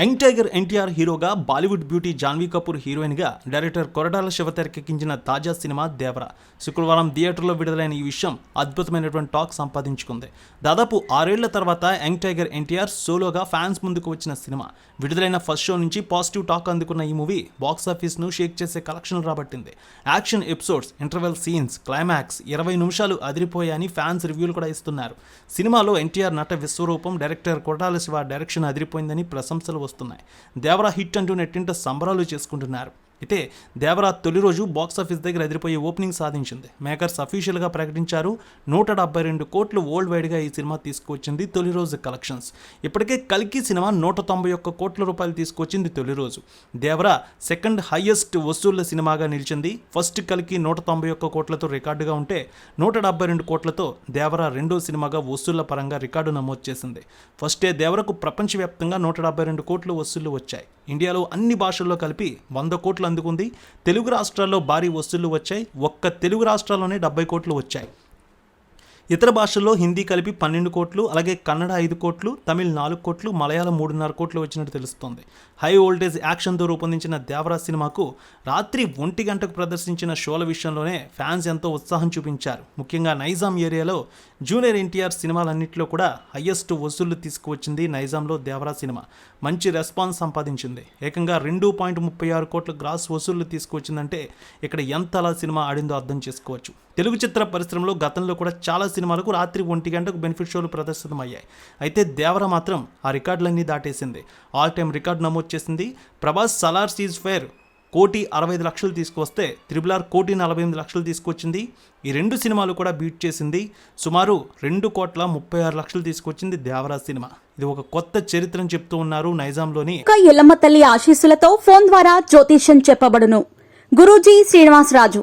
Young tiger NTR హీరోగా Bollywood beauty Janhvi Kapoor హీరోయిన్గా director Koratala Shiva తెరకెక్కించిన తాజా సినిమా దేవరా. శుక్రవారం థియేటర్లో విడుదలైన ఈ విషయం అద్భుతమైనటువంటి టాక్ సంపాదించుకుంది. దాదాపు ఆరేళ్ళ తర్వాత యంగ్ టైగర్ ఎన్టీఆర్ సోలోగా ఫ్యాన్స్ ముందుకు వచ్చిన సినిమా. విడుదలైన ఫస్ట్ షో నుంచి పాజిటివ్ టాక్ అందుకున్న ఈ మూవీ బాక్సాఫీస్ను షేక్ చేసే కలెక్షన్లు రాబట్టింది. Action episodes interval scenes climax ఇరవై నిమిషాలు అదిరిపోయాయని ఫ్యాన్స్ రివ్యూలు కూడా ఇస్తున్నారు. సినిమాలో ఎన్టీఆర్ నట విశ్వరూపం డైరెక్టర్ కొరటాల శివ డైరెక్షన్ అదిరిపోయిందని ప్రశంసలు వస్తున్నాయి. దేవరా హిట్ అంటూ నెట్టింట సంబరాలు చేసుకుంటున్నారు. అయితే దేవరా తొలి రోజు బాక్స్ ఆఫీస్ దగ్గర ఎదిరిపోయే ఓపెనింగ్ సాధించింది. మేకర్స్ అఫీషియల్గా ప్రకటించారు. నూట డెబ్బై రెండు కోట్లు వరల్డ్ వైడ్గా ఈ సినిమా తీసుకొచ్చింది తొలి రోజు కలెక్షన్స్ ఇప్పటికే కల్కి సినిమా నూట తొంభై ఒక్క కోట్ల రూపాయలు తీసుకొచ్చింది తొలి రోజు. దేవరా సెకండ్ హైయెస్ట్ వసూళ్ళ సినిమాగా నిలిచింది. ఫస్ట్ కల్కి నూట తొంభై ఒక్క కోట్లతో రికార్డుగా ఉంటే నూట డెబ్బై రెండు కోట్లతో దేవరా రెండో సినిమాగా వసూళ్ళ పరంగా రికార్డు నమోదు చేసింది. ఫస్టే దేవరకు ప్రపంచవ్యాప్తంగా నూట డెబ్బై రెండు కోట్లు వసూళ్ళు వచ్చాయి. ఇండియాలో అన్ని భాషల్లో కలిపి వంద కోట్ల అందుకుంది. తెలుగు రాష్ట్రాల్లో భారీ వసూళ్ళు వచ్చాయి. ఒక్క తెలుగు రాష్ట్రాల్లోనే డెబ్బై కోట్లు వచ్చాయి. ఇతర భాషల్లో హిందీ కలిపి పన్నెండు కోట్లు అలాగే కన్నడ ఐదు కోట్లు తమిళ్ నాలుగు కోట్లు మలయాళం మూడున్నర కోట్లు వచ్చినట్టు తెలుస్తోంది. హై వోల్టేజ్ యాక్షన్తో రూపొందించిన దేవరాజ్ సినిమాకు రాత్రి ఒంటి గంటకు ప్రదర్శించిన షోల విషయంలోనే ఫ్యాన్స్ ఎంతో ఉత్సాహం చూపించారు. ముఖ్యంగా నైజాం ఏరియాలో జూనియర్ ఎన్టీఆర్ సినిమాలన్నింటిలో కూడా హయ్యెస్ట్ వసూళ్ళు తీసుకువచ్చింది నైజాంలో దేవరాజ్ సినిమా. మంచి రెస్పాన్స్ సంపాదించింది. ఏకంగా రెండు పాయింట్ ముప్పై ఆరు కోట్ల గ్రాస్ వసూళ్ళు తీసుకువచ్చిందంటే ఇక్కడ ఎంత అలా సినిమా ఆడిందో అర్థం చేసుకోవచ్చు. తెలుగు చిత్ర పరిశ్రమలో గతంలో కూడా చాలా సినిమాలకు రాత్రి ఒంటి గంటకు బెనిఫిట్ షోలు ప్రదర్శితమయ్యాయి అయితే దేవర మాత్రం ఆ రికార్డులన్నీ దాటేసింది. ఆల్ టైమ్ రికార్డు నమోదు చేసింది. ప్రభాస్ సలార్ సీజ్ ఫైర్ కోటి అరవై ఐదు లక్షలు తీసుకొస్తే త్రిబుల్ ఆర్ కోటి నలభై ఎనిమిది లక్షలు తీసుకొచ్చింది. ఈ రెండు సినిమాలు కూడా బీట్ చేసింది. సుమారు రెండు కోట్ల ముప్పై ఆరు లక్షలు తీసుకొచ్చింది దేవరా సినిమా. ఇది ఒక కొత్త చరిత్రను చెప్తూ ఉన్నారు నైజాంలోని యొక్క ఎల్లమ్మ తల్లి ఆశీస్సులతో ఫోన్ ద్వారా జ్యోతిష్యం చెప్పబడును. గురూజీ శ్రీనివాసరాజు